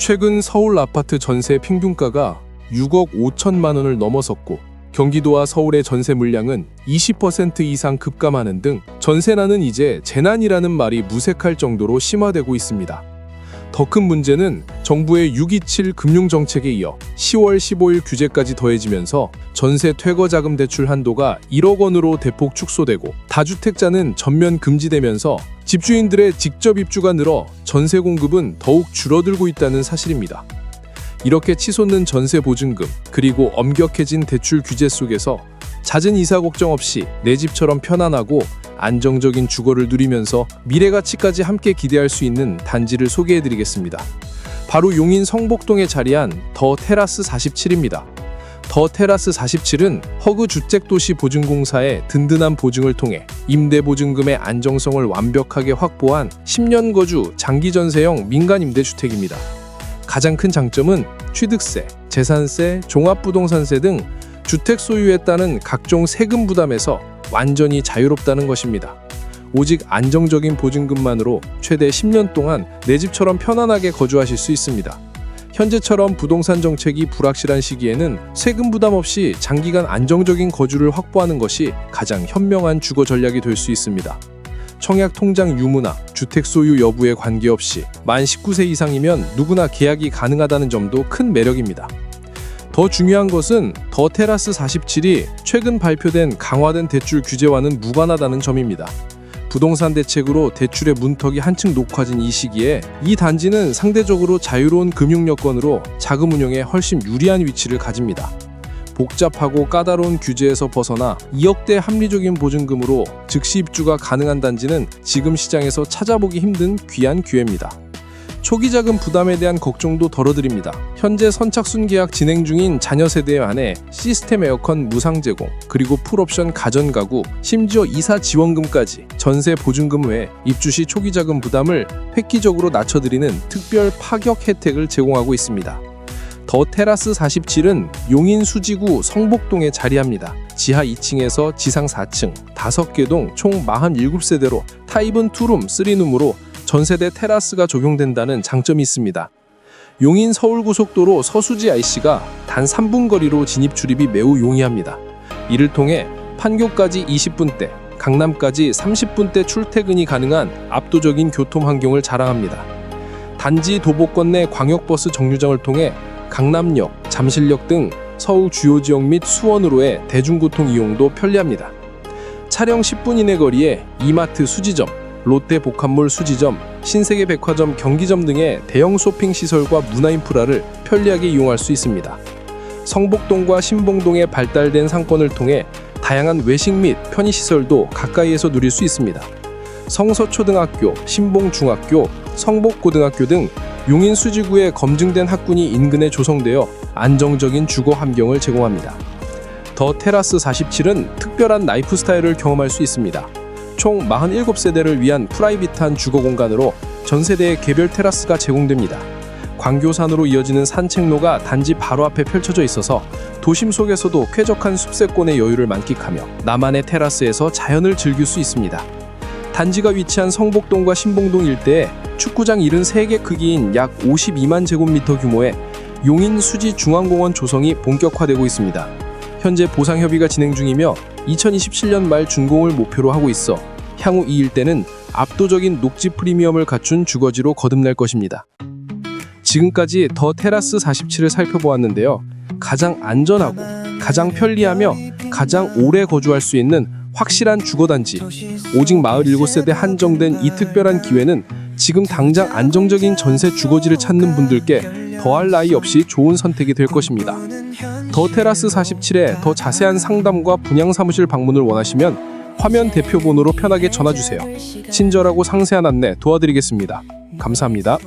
최근 서울 아파트 전세 평균가가 6억 5천만 원을 넘어섰고 경기도와 서울의 전세 물량은 20% 이상 급감하는 등 전세난은 이제 재난이라는 말이 무색할 정도로 심화되고 있습니다. 더 큰 문제는 정부의 627 금융정책에 이어 10월 15일 규제까지 더해지면서 전세 퇴거자금 대출 한도가 1억 원으로 대폭 축소되고 다주택자는 전면 금지되면서 집주인들의 직접 입주가 늘어 전세 공급은 더욱 줄어들고 있다는 사실입니다. 이렇게 치솟는 전세 보증금 그리고 엄격해진 대출 규제 속에서 잦은 이사 걱정 없이 내 집처럼 편안하고 안정적인 주거를 누리면서 미래 가치까지 함께 기대할 수 있는 단지를 소개해 드리겠습니다. 바로 용인 성복동에 자리한 더 테라스 47입니다. 더 테라스 47은 허그 주택도시 보증공사의 든든한 보증을 통해 임대 보증금의 안정성을 완벽하게 확보한 10년 거주 장기 전세형 민간 임대 주택입니다. 가장 큰 장점은 취득세, 재산세, 종합부동산세 등 주택 소유에 따른 각종 세금 부담에서 완전히 자유롭다는 것입니다. 오직 안정적인 보증금만으로 최대 10년 동안 내 집처럼 편안하게 거주하실 수 있습니다. 현재처럼 부동산 정책이 불확실한 시기에는 세금 부담 없이 장기간 안정적인 거주를 확보하는 것이 가장 현명한 주거 전략이 될 수 있습니다. 청약 통장 유무나 주택 소유 여부에 관계없이 만 19세 이상이면 누구나 계약이 가능하다는 점도 큰 매력입니다. 더 중요한 것은 더 테라스 47이 최근 발표된 강화된 대출 규제와는 무관하다는 점입니다. 부동산 대책으로 대출의 문턱이 한층 높아진 이 시기에 이 단지는 상대적으로 자유로운 금융 여건으로 자금 운용에 훨씬 유리한 위치를 가집니다. 복잡하고 까다로운 규제에서 벗어나 2억대 합리적인 보증금으로 즉시 입주가 가능한 단지는 지금 시장에서 찾아보기 힘든 귀한 기회입니다. 초기 자금 부담에 대한 걱정도 덜어드립니다. 현재 선착순 계약 진행 중인 자녀 세대 안에 시스템 에어컨 무상 제공, 그리고 풀옵션 가전 가구, 심지어 이사 지원금까지 전세 보증금 외 입주 시 초기 자금 부담을 획기적으로 낮춰드리는 특별 파격 혜택을 제공하고 있습니다. 더 테라스 47은 용인 수지구 성복동에 자리합니다. 지하 2층에서 지상 4층, 5개 동 총 47세대로 타입은 투룸, 3룸으로 전세대 테라스가 적용된다는 장점이 있습니다. 용인 서울고속도로 서수지 IC가 단 3분 거리로 진입 출입이 매우 용이합니다. 이를 통해 판교까지 20분대, 강남까지 30분대 출퇴근이 가능한 압도적인 교통 환경을 자랑합니다. 단지 도보권 내 광역버스 정류장을 통해 강남역, 잠실역 등 서울 주요 지역 및 수원으로의 대중교통 이용도 편리합니다. 차량 10분 이내 거리에 이마트 수지점, 롯데 복합몰 수지점, 신세계 백화점 경기점 등의 대형 쇼핑 시설과 문화 인프라를 편리하게 이용할 수 있습니다. 성복동과 신봉동의 발달된 상권을 통해 다양한 외식 및 편의 시설도 가까이에서 누릴 수 있습니다. 성서초등학교, 신봉중학교, 성복고등학교 등 용인 수지구에 검증된 학군이 인근에 조성되어 안정적인 주거 환경을 제공합니다. 더 테라스 47은 특별한 라이프 스타일을 경험할 수 있습니다. 총 47세대를 위한 프라이빗한 주거 공간으로 전 세대의 개별 테라스가 제공됩니다. 광교산으로 이어지는 산책로가 단지 바로 앞에 펼쳐져 있어서 도심 속에서도 쾌적한 숲세권의 여유를 만끽하며 나만의 테라스에서 자연을 즐길 수 있습니다. 단지가 위치한 성복동과 신봉동 일대에 축구장 73개 크기인 약 52만 제곱미터 규모의 용인 수지 중앙공원 조성이 본격화되고 있습니다. 현재 보상 협의가 진행 중이며 2027년 말 준공을 목표로 하고 있어 향후 이 일대는 압도적인 녹지 프리미엄을 갖춘 주거지로 거듭날 것입니다. 지금까지 더 테라스 47을 살펴보았는데요. 가장 안전하고 가장 편리하며 가장 오래 거주할 수 있는 확실한 주거단지 오직 47세대 한정된 이 특별한 기회는 지금 당장 안정적인 전세 주거지를 찾는 분들께 더할 나위 없이 좋은 선택이 될 것입니다. 더 테라스 47에 더 자세한 상담과 분양 사무실 방문을 원하시면 화면 대표 번호로 편하게 전화 주세요. 친절하고 상세한 안내 도와드리겠습니다. 감사합니다.